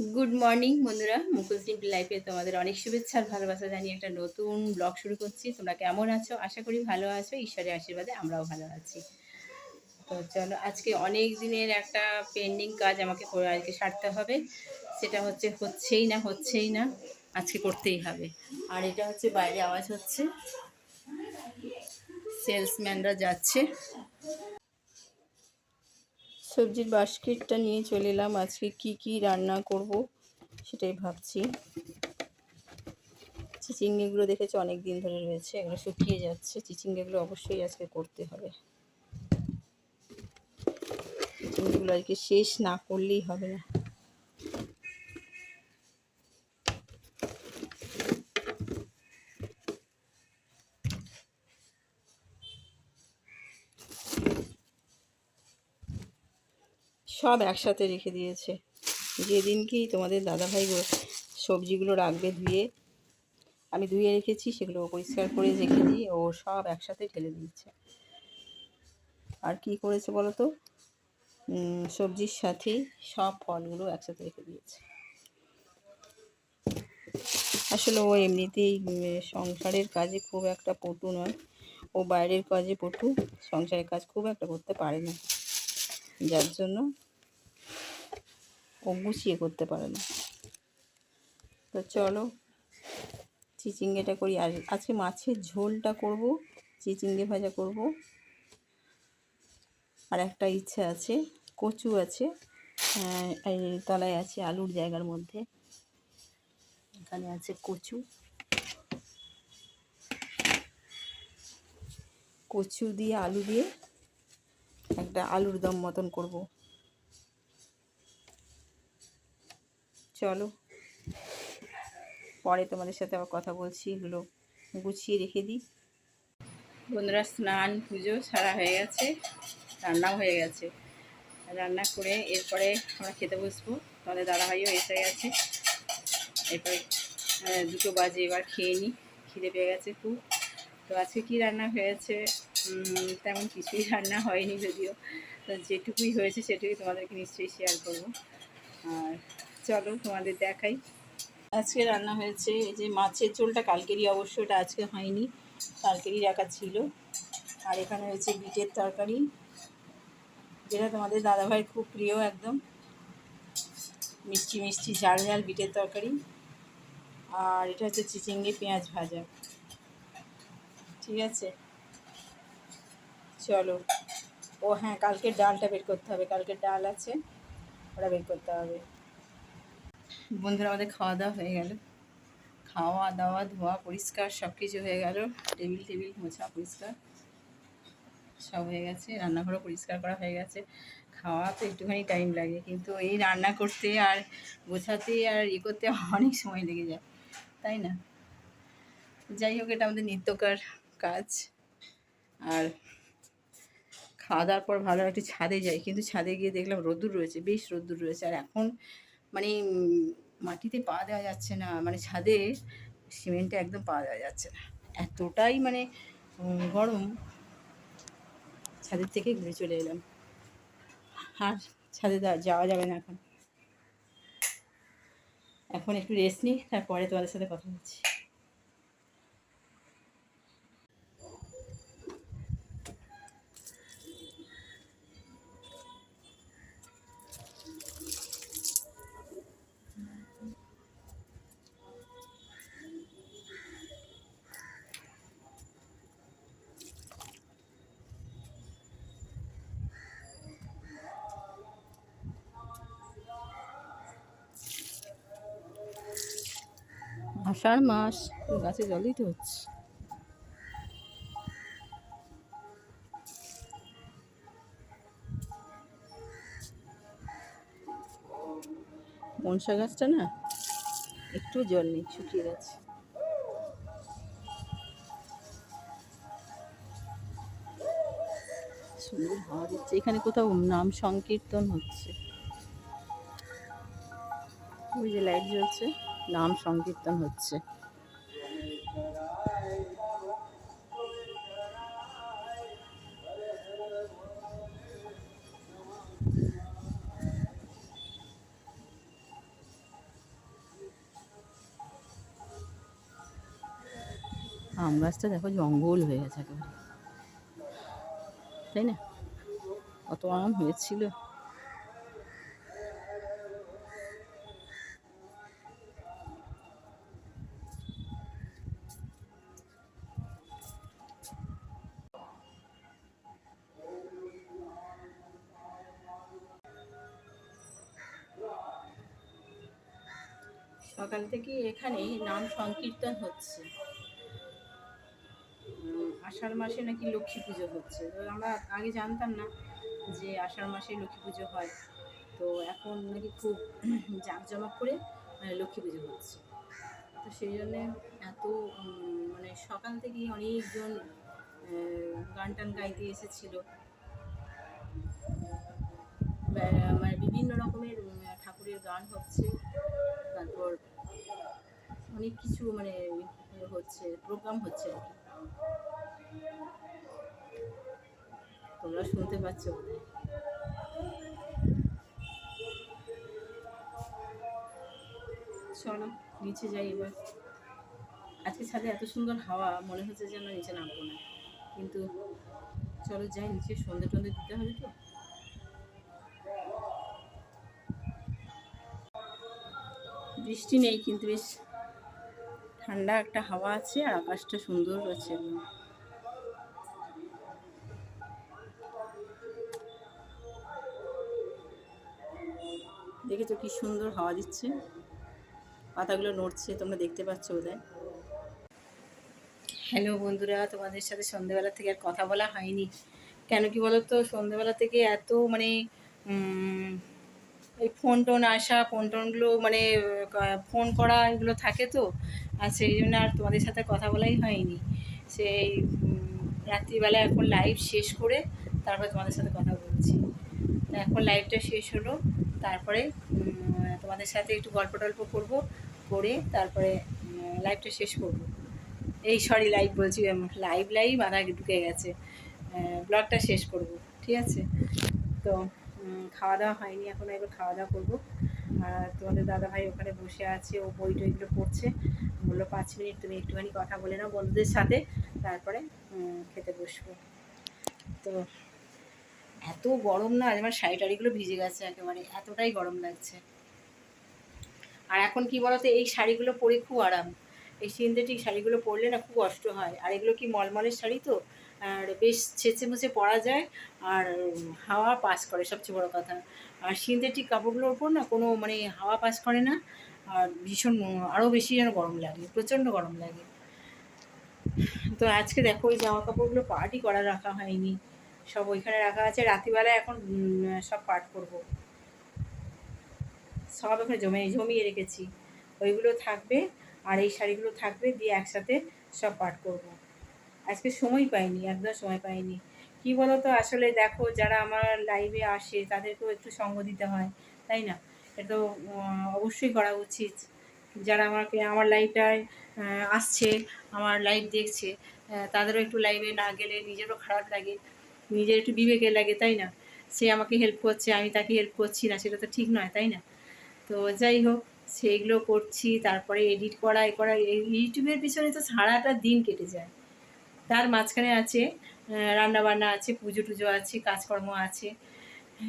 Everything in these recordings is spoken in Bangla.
গুড মর্নিং বন্ধুরা। মুকুল সিম্পল লাইফে তোমাদের অনেক শুভেচ্ছা আর ভালোবাসা জানিয়ে একটা নতুন ব্লগ শুরু করছি। তোমরা কেমন আছো? আশা করি ভালো আছো। ঈশ্বরের আশীর্বাদে আমরাও ভালো আছি। তো চলো, আজকে অনেক দিনের একটা পেন্ডিং কাজ আমাকে করে আজকে সারতে হবে। সেটা হচ্ছে, হচ্ছেই না হচ্ছেই না, আজকে করতেই হবে। আর এটা হচ্ছে, বাইরে আওয়াজ হচ্ছে। সেলসম্যানরা যাচ্ছে। সবজির বাস্কেটটা নিয়ে চলে এলাম। আজকে কি কি রান্না করব সেটাই ভাবছি। চিচিঙ্গিগুলো দেখেছি অনেক দিন ধরে রয়েছে, এগুলো শুকিয়ে যাচ্ছে। চিচিঙ্গিগুলো অবশ্যই আজকে করতে হবে। চিচিঙ্গিগুলো আজকে শেষ না করলেই হবে না। সব একসাথে রেখে দিয়েছে। যেদিন কি তোমাদের দাদাভাই সবজিগুলো রাখবে ধুয়ে, আমি ধুয়ে রেখেছি, সেগুলো পরিষ্কার করে রেখে দিই ও সব একসাথে ঢেলে দিয়েছে। আর কি করেছে বলো তো? সবজির সাথেই সব ফলগুলো একসাথে রেখে দিয়েছে। আসলে ও এমনিতেই সংসারের কাজে খুব একটা পটু নয়। ও বাইরের কাজে পটু, সংসারের কাজ খুব একটা করতে পারে না। যার জন্য ও গুছিয়ে করতে পারে না। তো চলো চিচিঙ্গেটা করি। আর আজকে মাছের ঝোলটা করব, চিচিঙ্গে ভাজা করব। আর একটা ইচ্ছা আছে, কচু আছে তলায় আছে আলুর জায়গার মধ্যে। এখানে আছে কচু। কচু দিয়ে আলু দিয়ে একটা আলুর দম মতন করব। চলো। পরে তোমাদের সাথে আবার কথা বলছি, এগুলো গুছিয়ে রেখে দিই। বন্ধুরা, স্নান, পুজো সারা হয়ে গেছে, রান্নাও হয়ে গেছে। রান্না করে এরপরে আমরা খেতে বসবো। তোমাদের দাদাভাইও এসে গেছে। এরপরে দুটো বাজে, এবার খেয়ে নিই। খিদে পেয়ে গেছে খুব। তো আজকে কী রান্না হয়েছে? তেমন কিছুই রান্না হয়নি যদিও। তো যেটুকুই হয়েছে সেটুকুই তোমাদেরকে নিশ্চয়ই শেয়ার করব। আর চলো তোমাদের দেখাই। আজকে রান্না হয়েছে এই যে মাছের ঝোলটা, কালকেরই অবশ্য এটা আজকে হয়নি, কালকেরই রাখা ছিল। আর এখানে হয়েছে বিটের তরকারি, যেটা তোমাদের দাদাভাইয়ের খুব প্রিয় একদম। মিষ্টি মিষ্টি ঝাল ঝাল বিটের তরকারি। আর এটা হচ্ছে চিচিঙ্গে পেঁয়াজ ভাজা। ঠিক আছে? চলো। ও হ্যাঁ কালকের ডালটা বের করতে হবে, কালকের ডাল আছে, ওটা বের করতে হবে। বন্ধুরা, আমাদের খাওয়া দাওয়া হয়ে গেল। খাওয়া দাওয়া ধোয়া, পরিষ্কার সব কিছু হয়ে গেল। টেবিল টেবিল, মোছা, পরিষ্কার। সব হয়ে গেছে, রান্নাঘরও পরিষ্কার করা হয়ে গেছে। খাওয়া তো একটুখানি টাইম লাগে, কিন্তু এই রান্না করতে আর গোছাতে আর ইয়ে করতে অনেক সময় লেগে যায়, তাই না? যাই হোক, এটা আমাদের নিত্যকার কাজ। আর খাওয়া দাওয়ার পর ভালো একটু ছাদে যাই, কিন্তু ছাদে গিয়ে দেখলাম রোদ্দুর রয়েছে, বেশ রোদ্দুর রয়েছে। আর এখন মানে মাটিতে পা দেওয়া যাচ্ছে না মানে ছাদে সিমেন্টে একদম পা দেওয়া যাচ্ছে না। এতটাই মানে গরম। ছাদের থেকে ঘুরে চলে এলাম। আর ছাদে যাওয়া যাবে না এখন। এখন একটু রেস্ট নিই, তারপরে তোমাদের সাথে কথা বলছি। আষাঢ় মাস। গাছে জলই তো হচ্ছে। মনসা গাছটা না একটু জল নেই, শুকিয়ে গেছে। সুন্দর হাওয়া দিচ্ছে। এখানে কোথাও নাম সংকীর্তন হচ্ছে। ওই যে লাইট জ্বলছে। নাম সংকীর্তন হচ্ছে। আম গাছটা দেখো জঙ্গল হয়ে গেছে একেবারে। তাই না? অত আম হয়েছিল। সকাল থেকে এখানে নাম সংকীর্তন হচ্ছে। আষাঢ় মাসে নাকি লক্ষ্মী পুজো হচ্ছে। তো আমরা আগে জানতাম না যে আষাঢ় মাসে লক্ষ্মী পুজো হয়। তো এখন নাকি খুব জাঁকজমক করে মানে লক্ষ্মী পুজো হচ্ছে। তো সেই জন্যে এত মানে সকাল থেকেই অনেকজন গান টান গাইতে এসেছিল। মানে বিভিন্ন রকমের ঠাকুরের গান হচ্ছে। অনেক কিছু মানে হচ্ছে প্রোগ্রাম হচ্ছে আর কি। তোমরা শুনতে পাচ্ছ চলো, নিচে যাই এবার। আজকে ছাদে এত সুন্দর হাওয়া, মনে হচ্ছে যেন নিচে নামবো না। কিন্তু চলো যাই নিচে, সন্ধে টন্ধে দিতে হবে তো। বৃষ্টি নেই কিন্তু বেশ ঠান্ডা একটা হাওয়া আছে আর আকাশটা সুন্দর একদম। দেখেছ কি সুন্দর হাওয়া দিচ্ছে? পাতাগুলো নড়ছে, তোমরা দেখতে পাচ্ছ বোধহয়। হ্যালো বন্ধুরা, তোমাদের সাথে সন্ধেবেলা থেকে আর কথা বলা হয়নি। কেন কি বলো তো সন্ধেবেলা থেকে এত মানে এই ফোন টোন আসা ফোন টোনগুলো মানে ফোন করা এগুলো থাকে তো, আর সেই জন্য আর তোমাদের সাথে কথা বলাই হয়নি। সেই রাত্রিবেলা এখন লাইভ শেষ করে তারপরে তোমাদের সাথে কথা বলছি। এখন লাইভটা শেষ হলো, তারপরে তোমাদের সাথে একটু গল্প টল্প করব, করে তারপরে লাইভটা শেষ করব। এই সরি লাইভ বলছি লাইভ লাইভ মাথায় ঢুকে গেছে। ব্লগটা শেষ করব, ঠিক আছে? তো খাওয়া দাওয়া হয়নি, এখন এবার খাওয়া দাওয়া করব। তোমাদের দাদা ভাই ওখানে বসে আছে, ও বই টইগুলো পড়ছে। বলল, পাঁচ মিনিট তুমি একটুখানি কথা বলে নাও বন্ধুদের সাথে, তারপরে খেতে বসবো। তো এত গরম না আমার শাড়ি টাড়িগুলো ভিজে গেছে একেবারে, এতটাই গরম লাগছে। আর এখন কি বলতো, এই শাড়িগুলো পরে খুব আরাম। এই সিনথেটিক শাড়িগুলো পরলে না খুব কষ্ট হয়। আর এগুলো কি মলমলের শাড়ি তো? আর বেশ ছেঁচে মুছে পরা যায় আর হাওয়া পাস করে, সবচেয়ে বড় কথা। আর সিনথেটিক কাপড়গুলোর উপর না কোনো মানে হাওয়া পাস করে না, আর ভীষণ আরও বেশি যেন গরম লাগে, প্রচণ্ড গরম লাগে। তো আজকে দেখো ওই জামা কাপড়গুলো পার্টি করা রাখা হয়নি, সব ওইখানে রাখা আছে রাত্রিবেলা এখন সব পাট করব। সব ওখানে জমে, জমিয়ে রেখেছি। ওইগুলো থাকবে আর এই শাড়িগুলো থাকবে, দিয়ে একসাথে সব পাট করব। আজকে সময় পাইনি, একদম সময় পাইনি। কি বলো তো আসলে দেখো, যারা আমার লাইভে আসে, তাদেরকেও একটু সঙ্গ দিতে হয়, তাই না? এটা তো অবশ্যই করা উচিত। যারা আমাকে, আমার লাইভটায় আসছে, আমার লাইভ দেখছে তাদেরও একটু লাইভে না গেলে নিজেরও খারাপ লাগে, নিজের একটু বিবেকে লাগে, তাই না? সে আমাকে হেল্প করছে, আমি তাকে হেল্প করছি না, সেটা তো ঠিক নয়, তাই না? তো যাই হোক, সেইগুলো করছি, তারপরে এডিট করা, এ করা ইউটিউবের পিছনে তো সারাটা দিন কেটে যায়। তার মাঝখানে আছে রান্না বান্না আছে, পুজো টুজো আছে, কাজকর্ম আছে।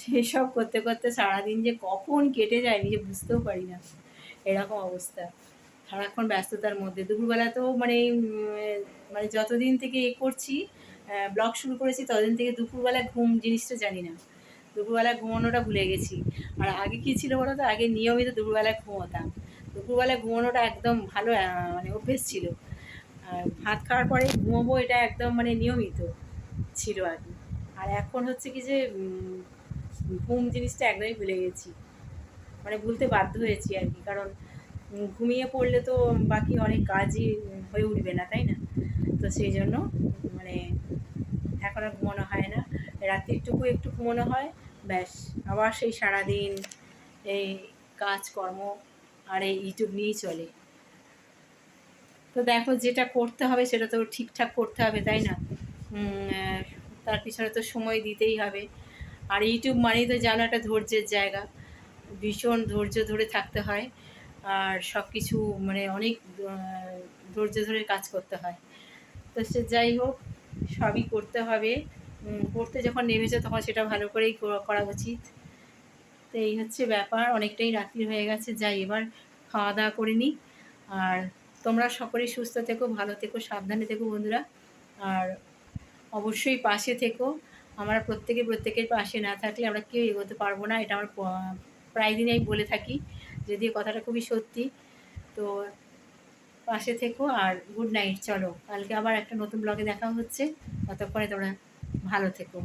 সেসব করতে করতে সারাদিন যে কখন কেটে যায় নিজে বুঝতেও পারি না। এরকম অবস্থা। সারাক্ষণ ব্যস্ততার মধ্যে। দুপুরবেলা তো মানে মানে যতদিন থেকে এ করছি ব্লগ শুরু করেছি, ততদিন থেকে দুপুরবেলা ঘুম জিনিসটা জানি না। দুপুরবেলা ঘুমানোটা ভুলে গেছি। আর আগে কী ছিল বলো তো আগে নিয়মিত দুপুরবেলায় ঘুমোতাম। দুপুরবেলায় ঘুমানোটা একদম ভালো মানে অভ্যেস ছিল। ভাত খাওয়ার পরে ঘুমোবো এটা একদম মানে নিয়মিত ছিল আর কি। আর এখন হচ্ছে কি যে ঘুম জিনিসটা একদমই ভুলে গেছি। মানে ভুলতে বাধ্য হয়েছি আর কি, কারণ ঘুমিয়ে পড়লে তো বাকি অনেক কাজই হয়ে উঠবে না, তাই না? তো সেই জন্য মানে এখন আর ঘুমানো হয় না। রাত্রিটুকু একটু ঘুমানো হয়, ব্যাস। আবার সেই সারাদিন এই কাজকর্ম আর এই ইউটিউব নিয়েই চলে। তো দেখো যেটা করতে হবে সেটা তো ঠিকঠাক করতে হবে, তাই না? তার পিছনে তো সময় দিতেই হবে। আর ইউটিউব মানেই তো জানো একটা ধৈর্যের জায়গা। ভীষণ ধৈর্য ধরে থাকতে হয়। আর সব কিছু মানে অনেক ধৈর্য ধরে কাজ করতে হয়। তো সে যাই হোক, সবই করতে হবে। করতে যখন নেমেছে তখন সেটা ভালো করেই করা উচিত। তো এই হচ্ছে ব্যাপার। অনেকটাই রাত্রি হয়ে গেছে। যাই, এবার খাওয়া দাওয়া করে নিই। আর তোমরা সকলেই সুস্থ থেকো, ভালো থেকো, সাবধানে থেকো বন্ধুরা। আর অবশ্যই পাশে থেকো। আমরা প্রত্যেকে প্রত্যেকের পাশে না থাকলে আমরা কেউ এগোতে পারব না। এটা আমার প্রায় দিনই বলে থাকি, যদিও কথাটা খুবই সত্যি। তো পাশে থেকো আর গুড নাইট, চলো। কালকে আবার একটা নতুন ব্লগে দেখা হচ্ছে। ততক্ষণে তোমরা ভালো থেকো।